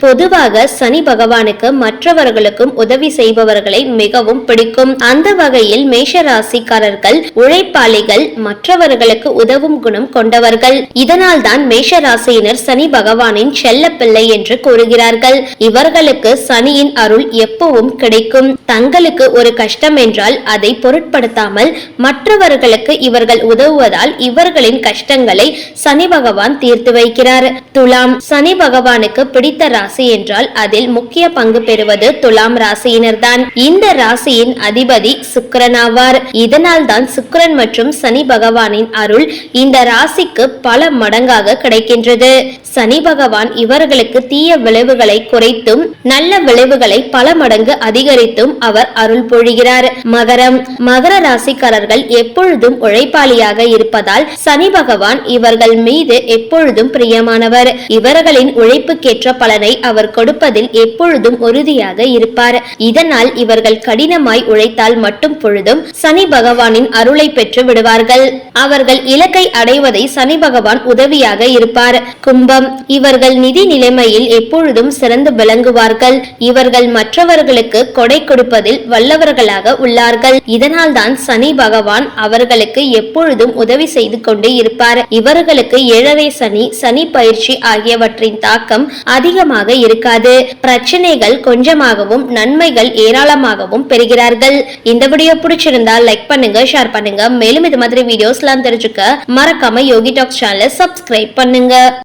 பொதுவாக சனி பகவானுக்கு மற்றவர்களுக்கும் உதவி செய்பவர்களை மிகவும் பிடிக்கும். அந்த வகையில் மேஷ ராசிக்காரர்கள் உழைப்பாளிகள் மற்றவர்களுக்கு உதவும் குணம் கொண்டவர்கள். இதனால் தான் மேஷ ராசியினர் சனி பகவானின் செல்ல பிள்ளை என்று கூறுகிறார்கள். இவர்களுக்கு சனியின் அருள் எப்பவும் கிடைக்கும். தங்களுக்கு ஒரு கஷ்டம் என்றால் அதை பொருட்படுத்தாமல் மற்றவர்களுக்கு இவர்கள் உதவுவதால் இவர்களின் கஷ்டங்களை சனி பகவான் தீர்த்து வைக்கிறார். துலாம் சனி பகவானுக்கு பிடி பிடித்த ராசி என்றால் அதில் முக்கிய பங்கு பெறுவது துலாம் ராசியினர்தான். இந்த ராசியின் அதிபதி சுக்கிரன் ஆவார் இதனால் தான் சுக்கிரன் மற்றும் சனி பகவானின் அருள் இந்த ராசிக்கு பல மடங்காக கிடைக்கின்றது. சனி பகவான் இவர்களுக்கு தீய விளைவுகளை குறைத்தும் நல்ல விளைவுகளை பல மடங்கு அதிகரித்தும் அவர் அருள் பொழிகிறார் மகரம். மகர ராசிக்காரர்கள் எப்பொழுதும் உழைப்பாளியாக இருப்பதால் சனி பகவான் இவர்கள் மீது எப்பொழுதும் பிரியமானவர். இவர்களின் உழைப்புக்கேற்ற பலனை அவர் கொடுப்பதில் எப்பொழுதும் உறுதியாக இருப்பார். இதனால் இவர்கள் கடினமாய் உழைத்தால் மட்டும் பொழுதும் சனி பகவானின் அருளை பெற்று விடுவார்கள். அவர்கள் இலக்கை அடைவதை சனி பகவான் உதவியாக இருப்பார். கும்பம் இவர்கள் நிதி நிலைமையில் எப்பொழுதும் சிறந்து விளங்குவார்கள். இவர்கள் மற்றவர்களுக்கு கொடை கொடுப்பதில் வல்லவர்களாக உள்ளார்கள். இதனால் தான் சனி பகவான் அவர்களுக்கு எப்பொழுதும் உதவி செய்து கொண்டே இருப்பார். இவர்களுக்கு ஏழரை சனி சனி பயிற்சி ஆகியவற்றின் தாக்கம் அதிக அதிகமாக இருக்காது. பிரச்சனைகள் கொஞ்சமாகவும் நன்மைகள் ஏராளமாகவும் பெறுகிறார்கள். இந்த வீடியோ பிடிச்சிருந்தா லைக் பண்ணுங்க ஷேர் பண்ணுங்க. மேலும் இது மாதிரி வீடியோஸ்லாம் தெரிஞ்சுக்க மறக்காம யோகி டாக்ஸ் சேனலை சப்ஸ்கிரைப் பண்ணுங்க.